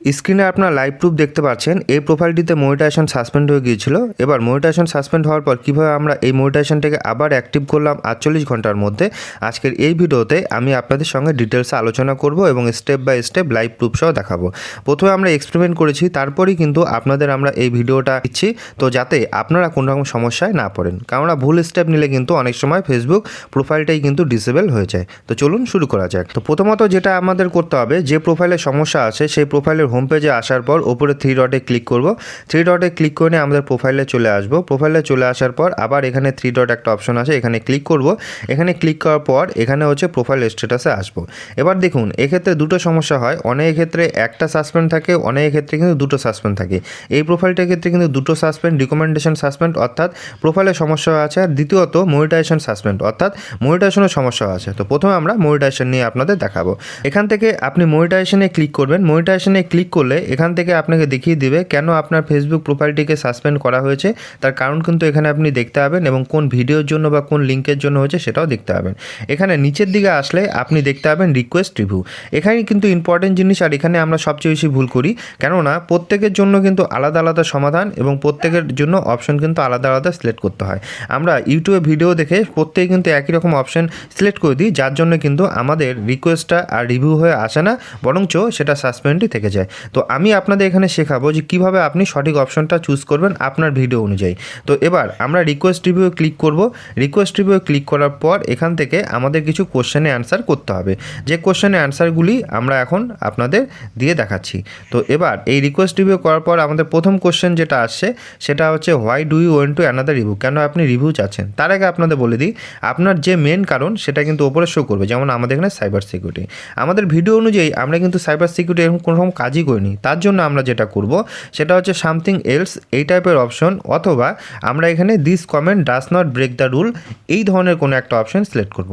স্ক্রিনে আপনার live proof দেখতে পাচ্ছেন, এই প্রোফাইলটিতে মনিটাইজেশন সাসপেন্ড হয়ে গিয়েছিল। এবার মনিটাইজেশন সাসপেন্ড হওয়ার পর কীভাবে আমরা এই মনিটাইজেশনটাকে আবার অ্যাক্টিভ করলাম আটচল্লিশ ঘণ্টার মধ্যে, আজকের এই ভিডিওতে আমি আপনাদের সঙ্গে ডিটেলসে আলোচনা করব এবং step by step live proof সহ দেখাবো। প্রথমে আমরা এক্সপেরিমেন্ট করেছি, তারপরেই কিন্তু আপনাদের আমরা এই ভিডিওটা দিচ্ছি। তো যাতে আপনারা কোনো রকম সমস্যায় না পড়েন, কেননা ভুল স্টেপ নিলে কিন্তু অনেক সময় ফেসবুক প্রোফাইলটাই কিন্তু ডিসেবল হয়ে যায়। তো চলুন শুরু করা যাক। তো প্রথমত যেটা আমাদের করতে হবে, যে প্রোফাইলে সমস্যা আছে, সেই প্রোফাইলের হোম পেজে আসার পর ওপরে থ্রি ডটে ক্লিক করব। থ্রি ডটে ক্লিক করে আমাদের প্রোফাইলে চলে আসব। প্রোফাইলে চলে আসার পর আবার এখানে থ্রি ডট একটা অপশন আছে, এখানে ক্লিক করব। এখানে ক্লিক করার পর এখানে হচ্ছে প্রোফাইল স্ট্যাটাসে আসব। এবার দেখুন, এক্ষেত্রে দুটো সমস্যা হয়। অনেক ক্ষেত্রে একটা সাসপেন্ড থাকে, অনেক ক্ষেত্রে কিন্তু দুটো সাসপেন্ড থাকে। এই প্রোফাইলটার ক্ষেত্রে কিন্তু দুটো সাসপেন্ড রিকমেন্ডেশন সাসপেন্ড অর্থাৎ প্রোফাইলে সমস্যা আছে। আর দ্বিতীয়ত মনিটাইজেশন সাসপেন্ড অর্থাৎ মনিটাইজেশনের সমস্যা আছে। তো প্রথমে আমরা মনিটাইজেশন নিয়ে আপনাদের দেখাবো। এখান থেকে আপনি মনিটাইজেশনে ক্লিক করবেন। মনিটাইজেশনে ক্লিক করলে এখান থেকে আপনাকে দেখিয়ে দিবে কেন আপনার ফেসবুক প্রোফাইলটিকে সাসপেন্ড করা হয়েছে। তার কারণ কিন্তু এখানে আপনি দেখতে পাবেন এবং কোন ভিডিওর জন্য বা কোন লিঙ্কের জন্য হয়েছে সেটাও দেখতে পাবেন। এখানে নিচের দিকে আসলে আপনি দেখতে পাবেন রিকোয়েস্ট রিভিউ এখানে কিন্তু ইম্পর্টেন্ট জিনিস আর এখানে আমরা সবচেয়ে বেশি ভুল করি। কেননা প্রত্যেকের জন্য কিন্তু আলাদা আলাদা সমাধান এবং প্রত্যেকের জন্য অপশন কিন্তু আলাদা আলাদা সিলেক্ট করতে হয়। আমরা ইউটিউবে ভিডিও দেখে প্রত্যেকে কিন্তু একই রকম অপশন সিলেক্ট করে দিই, যার জন্য কিন্তু আমাদের রিকোয়েস্টটা আর রিভিউ হয়ে আসে না, বরঞ্চ সেটা সাসপেন্ডই থেকে যায়। তো আমি আপনাদের এখানে শেখাবো যে কীভাবে আপনি সঠিক অপশনটা চুজ করবেন আপনার ভিডিও অনুযায়ী। তো এবার আমরা রিকোয়েস্ট রিভিউ ক্লিক করব। রিকোয়েস্ট রিভিউ ক্লিক করার পর এখান থেকে আমাদের কিছু কোশ্চেনে অ্যান্সার করতে হবে। যে কোশ্চেনে অ্যান্সারগুলি আমরা এখন আপনাদের দিয়ে দেখাচ্ছি। তো এবার এই রিকোয়েস্ট রিভিউ করার পর আমাদের প্রথম কোশ্চেন যেটা আসছে, সেটা হচ্ছে why do you want to another review কেন আপনি রিভিউ চাচ্ছেন? তার আগে আপনাদের বলে দিই, আপনার যে মেন কারণ, সেটা কিন্তু ওপরে শো করবে। যেমন আমাদের এখানে সাইবার সিকিউরিটি আমাদের ভিডিও অনুযায়ী আমরা কিন্তু সাইবার সিকিউরিটি এরকম কোনো রকম কাজই করিনি তার জন্য আমরা যেটা করব, সেটা হচ্ছে সামথিং এলস এই টাইপের অপশন অথবা আমরা এখানে this comment does not break the rule এই ধরনের কোনো একটা অপশন সিলেক্ট করব।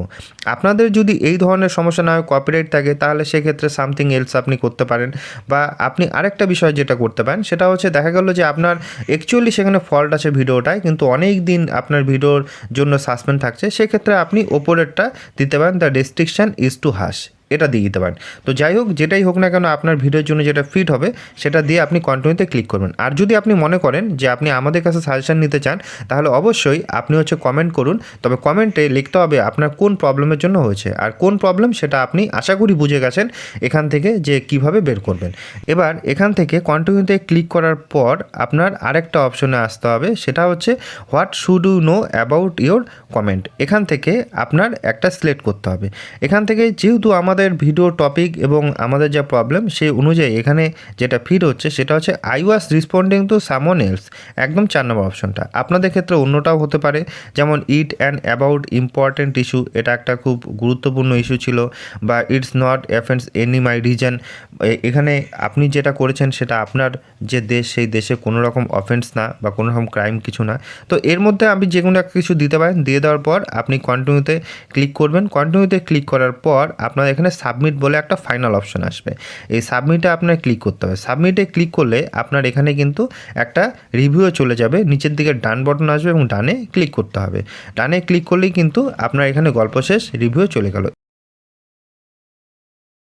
আপনাদের যদি এই ধরনের সমস্যা না হয় কপিরাইট থাকে, তাহলে সেক্ষেত্রে সামথিং এলস আপনি করতে পারেন। বা আপনি আরেকটা বিষয় যেটা করতে পারেন, সেটা হচ্ছে দেখা গেল যে আপনার অ্যাকচুয়ালি সেখানে ফল্ট আছে ভিডিওটায়, কিন্তু অনেক দিন আপনার ভিডিওর জন্য সাসপেন্ড থাকছে, সেক্ষেত্রে আপনি ওপরেরটা দিতে পারেন the restriction is to has এটা দিয়ে দিতে পারেন। তো যাই হোক, যেটাই হোক না কেন আপনার ভিডিওর জন্য যেটা ফিট হবে, সেটা দিয়ে আপনি কন্টিনিউতে ক্লিক করবেন। আর যদি আপনি মনে করেন যে আপনি আমাদের কাছে সাজেশন নিতে চান, তাহলে অবশ্যই আপনি হচ্ছে কমেন্ট করুন। তবে কমেন্টে লিখতে হবে আপনার কোন প্রবলেমের জন্য হয়েছে। আর কোন প্রবলেম সেটা আপনি আশা করি বুঝে গেছেন এখান থেকে যে কীভাবে বের করবেন। এবার এখান থেকে কন্টিনিউতে ক্লিক করার পর আপনার আরেকটা অপশনে আসতে হবে। সেটা হচ্ছে what should you know about your comment এখান থেকে আপনার একটা সিলেক্ট করতে হবে। এখান থেকে যেহেতু আমাদের ভিডিও টপিক এবং আমাদের যা প্রবলেম সেই অনুযায়ী এখানে যেটা ফিট হচ্ছে সেটা হচ্ছে I was responding to someone else একদম চার নম্বর অপশনটা আপনাদের ক্ষেত্রে অন্যটাও হতে পারে। যেমন it and about important issue এটা একটা খুব গুরুত্বপূর্ণ ইস্যু ছিল। বা it's not offence any my reason এখানে আপনি যেটা করেছেন সেটা আপনার যে দেশ, সেই দেশে কোনো রকম অফেন্স না বা কোনো রকম ক্রাইম কিছু না। তো এর মধ্যে আপনি যে কোনো একটা কিছু দিতে পারেন। দিয়ে দেওয়ার পর আপনি কন্টিনিউতে ক্লিক করবেন। কন্টিনিউতে ক্লিক করার পর আপনার এখানে সাবমিট বলে একটা ফাইনাল অপশন আসবে। এই সাবমিটে আপনার ক্লিক করতে হবে। সাবমিটে ক্লিক করলে আপনার এখানে কিন্তু একটা রিভিউ চলে যাবে। নিচের দিকে ডান বটন আসবে এবং ডানে ক্লিক করতে হবে। ডানে ক্লিক করলেই কিন্তু আপনার এখানে গল্প শেষ রিভিউ চলে গেল।